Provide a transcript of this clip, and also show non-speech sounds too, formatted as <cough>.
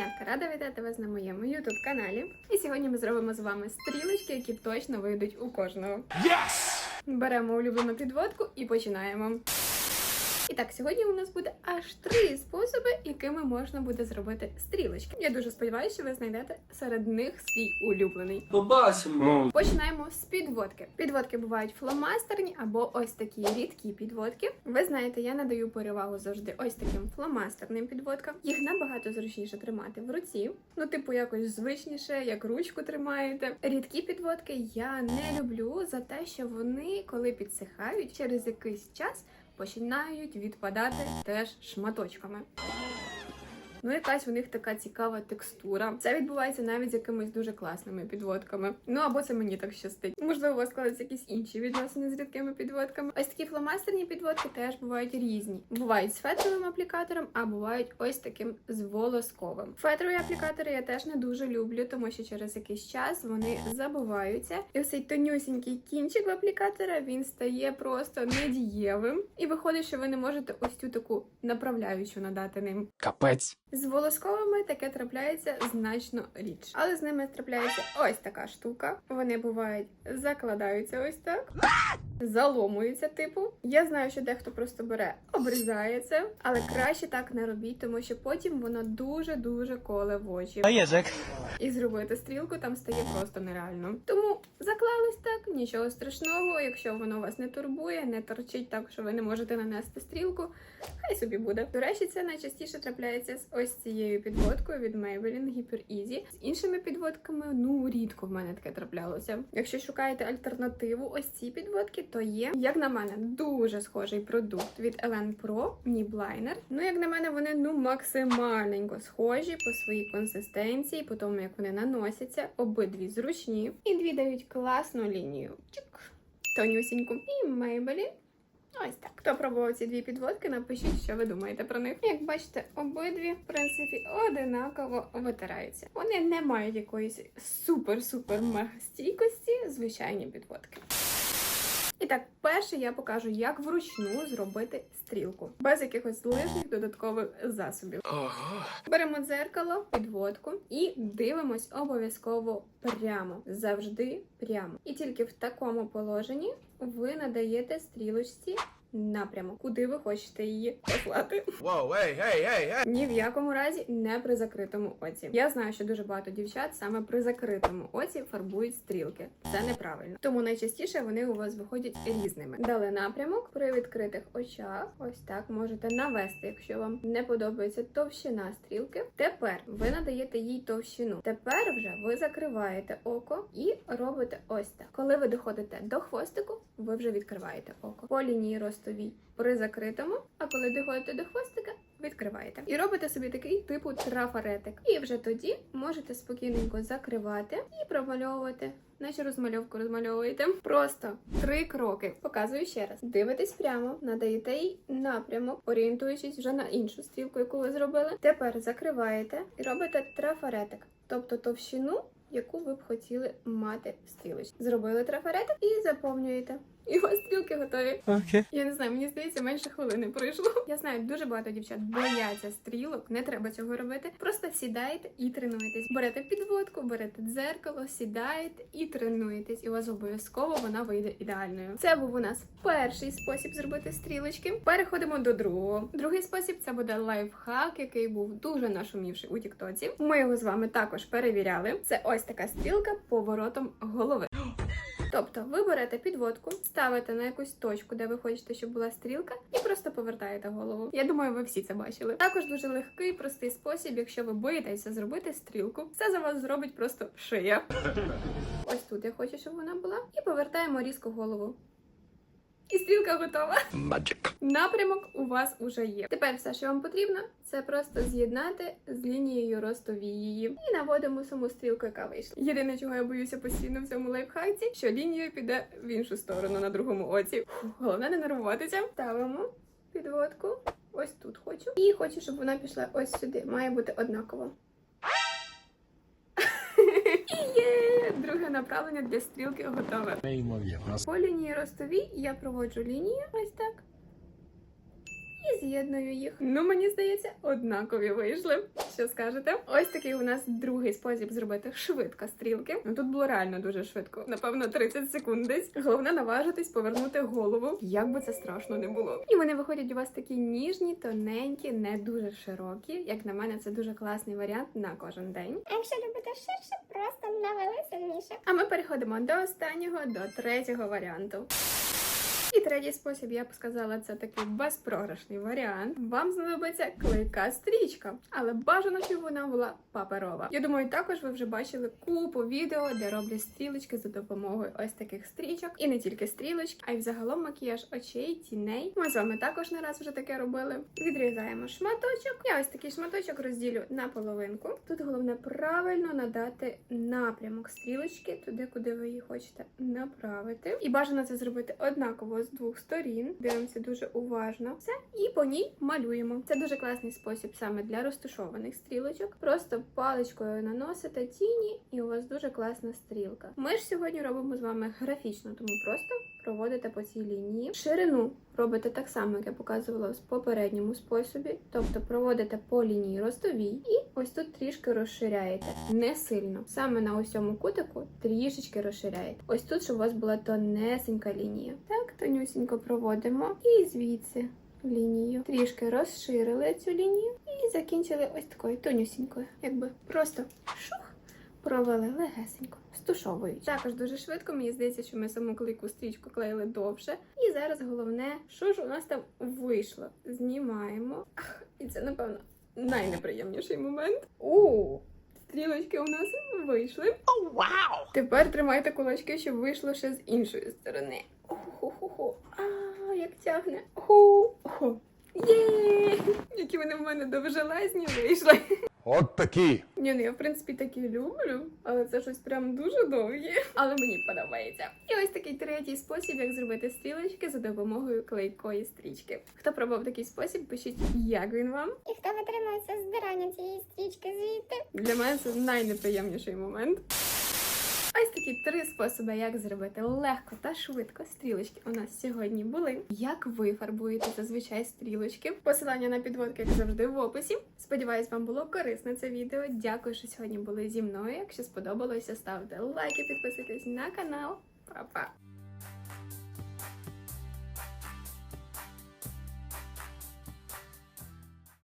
Привітнятка, рада вітати вас на моєму youtube каналі. І сьогодні ми зробимо з вами стрілочки, які точно вийдуть у кожного. Yes! Беремо улюблену підводку і починаємо. І так, сьогодні у нас буде аж три способи, якими можна буде зробити стрілочки. Я дуже сподіваюся, що ви знайдете серед них свій улюблений. Побачимо. Починаємо з підводки. Підводки бувають фломастерні або ось такі рідкі підводки. Ви знаєте, я надаю перевагу завжди ось таким фломастерним підводкам. Їх набагато зручніше тримати в руці. Ну, типу, якось звичніше, як ручку тримаєте. Рідкі підводки я не люблю за те, що вони, коли підсихають, через якийсь час починають відпадати теж шматочками. Ну, якась у них така цікава текстура. Це відбувається навіть з якимись дуже класними підводками. Ну або це мені так щастить. Можливо, у вас складаються якісь інші відносини з рідкими підводками. Ось такі фломастерні підводки теж бувають різні. Бувають з фетровим аплікатором, а бувають ось таким з волосковим. Фетрові аплікатори я теж не дуже люблю, тому що через якийсь час вони забуваються. І цей тонюсінький кінчик в аплікатора він стає просто недієвим. І виходить, що ви не можете ось цю таку направляючу надати ним. Капець. З волосковими таке трапляється значно рідше. Але з ними трапляється ось така штука. Вони бувають закладаються ось так, заломуються, типу. Я знаю, що дехто просто бере, обрізає це, але краще так не робіть, тому що потім воно дуже-дуже коле в очі. А язик. І зробити стрілку там стає просто нереально. Тому заклались так, нічого страшного. Якщо воно вас не турбує, не торчить так, що ви не можете нанести стрілку, хай собі буде. До речі, це найчастіше трапляється з ось цією підводкою від Maybelline Hyper Easy. З іншими підводками, ну рідко в мене таке траплялося. Якщо шукаєте альтернативу, ось ці підводки, то є, як на мене, дуже схожий продукт від Ellen Pro, Nib Liner. Ну, як на мене, вони ну максимальненько схожі по своїй консистенції, по тому як вони наносяться. Обидві зручні і дві дають класну лінію. Чик. Тонюсіньку. І Maybelline. Ось так. Хто пробував ці дві підводки, напишіть, що ви думаєте про них. Як бачите, обидві, в принципі, одинаково витираються. Вони не мають якоїсь супер-супер мега стійкості, звичайні підводки. І так, перше я покажу, як вручну зробити стрілку без якихось лишніх додаткових засобів. Ого. Беремо дзеркало, підводку і дивимось обов'язково прямо, завжди прямо. І тільки в такому положенні ви надаєте стрілочці напрямок, куди ви хочете її послати. Воу, ей, ей, ей, ей. Ні в якому разі не при закритому оці. Я знаю, що дуже багато дівчат саме при закритому оці фарбують стрілки. Це неправильно. Тому найчастіше вони у вас виходять різними. Дали напрямок при відкритих очах. Ось так можете навести, якщо вам не подобається товщина стрілки. Тепер ви надаєте їй товщину. Тепер вже ви закриваєте око і робите ось так. Коли ви доходите до хвостику, ви вже відкриваєте око по лінії ростовій при закритому. А коли доходите до хвостика, відкриваєте і робите собі такий типу трафаретик. І вже тоді можете спокійненько закривати і промальовувати. Наче розмальовку розмальовуєте. Просто три кроки. Показую ще раз. Дивитесь прямо, надаєте їй напрямок, орієнтуючись вже на іншу стрілку, яку ви зробили. Тепер закриваєте і робите трафаретик, тобто товщину, яку ви б хотіли мати в стрілочці. Зробили трафаретик і заповнюєте. І у стрілки готові. Окей. Я не знаю, мені здається, менше хвилини пройшло. Я знаю, дуже багато дівчат бояться стрілок, не треба цього робити. Просто сідайте і тренуєтесь. Берете підводку, берете дзеркало, сідаєте і тренуєтесь. І у вас обов'язково вона вийде ідеальною. Це був у нас перший спосіб зробити стрілочки. Переходимо до другого. Другий спосіб це буде лайфхак, який був дуже нашумівший у Тіктоці. Ми його з вами також перевіряли. Це ось така стрілка поворотом голови. Тобто ви берете підводку, ставите на якусь точку, де ви хочете, щоб була стрілка, і просто повертаєте голову. Я думаю, ви всі це бачили. Також дуже легкий, простий спосіб, якщо ви боїтеся зробити стрілку, все за вас зробить просто шия. <laughs> Ось тут я хочу, щоб вона була. І повертаємо різко голову. І стрілка готова. Magic. Напрямок у вас уже є. Тепер все, що вам потрібно, це просто з'єднати з лінією ростові її. І наводимо саму стрілку, яка вийшла. Єдине, чого я боюся постійно в цьому лайфхаці, що лінія піде в іншу сторону на другому оці. Фух, головне не нервуватися. Ставимо підводку. Ось тут хочу. І хочу, щоб вона пішла ось сюди. Має бути однаково. Є! Друге направлення для стрілки готове. По лінії ростовій я проводжу лінію ось так. І з'єдную їх. Ну, мені здається, однакові вийшли. Що скажете? Ось такий у нас другий спосіб зробити швидко стрілки. Ну тут було реально дуже швидко. Напевно, 30 секунд десь. Головне наважитись повернути голову, як би це страшно не було. І вони виходять у вас такі ніжні, тоненькі, не дуже широкі. Як на мене, це дуже класний варіант на кожен день. А якщо любите ширше, просто навели сильніше. А ми переходимо до останнього, до третього варіанту. І третій спосіб, я б сказала, це такий безпрограшний варіант. Вам знадобиться клейка стрічка, але бажано, щоб вона була паперова. Я думаю, також ви вже бачили купу відео, де роблять стрілочки за допомогою ось таких стрічок. І не тільки стрілочки, а й взагалом макіяж очей, тіней. Ми з вами також не раз вже таке робили. Відрізаємо шматочок. Я ось такий шматочок розділю на половинку. Тут головне правильно надати напрямок стрілочки туди, куди ви її хочете направити. І бажано це зробити однаково з двох сторін. Дивимося дуже уважно. Все, і по ній малюємо. Це дуже класний спосіб саме для розташованих стрілочок. Просто паличкою наносите тіні, і у вас дуже класна стрілка. Ми ж сьогодні робимо з вами графічно, тому просто проводите по цій лінії. Ширину робите так само, як я показувала в попередньому способі. Тобто проводите по лінії ростовій і ось тут трішки розширяєте. Не сильно. Саме на ось цьому кутику трішечки розширяєте. Ось тут, щоб у вас була тонесенька лінія. Так, тонюсінько проводимо. І звідси лінію. Трішки розширили цю лінію і закінчили ось такою тонюсінькою. Якби просто шух, провели легесенько. Стушовують. Також дуже швидко, мені здається, що ми саму клейку стрічку клеїли довше. І зараз головне, що ж у нас там вийшло. Знімаємо. Ах, і це, напевно, найнеприємніший момент. О, стрілочки у нас вийшли. Oh, wow. Тепер тримайте кулачки, щоб вийшло ще з іншої сторони. Хо-хо-хо. А, як тягне. Хо. Хо. Є! Які вони в мене довжелезні вийшли. От такі. Ні, ну я в принципі такі люблю, але це щось прям дуже довгі. Але мені подобається. І ось такий третій спосіб, як зробити стрілочки за допомогою клейкої стрічки. Хто пробував такий спосіб, пишіть, як він вам. І хто витримався збирання цієї стрічки звідти? Для мене це найнеприємніший момент. Ось такі три способи, як зробити легко та швидко стрілочки у нас сьогодні були. Як ви фарбуєте зазвичай стрілочки? Посилання на підводки, як завжди, в описі. Сподіваюсь, вам було корисне це відео. Дякую, що сьогодні були зі мною. Якщо сподобалося, ставте лайки, підписуйтесь на канал. Па-па!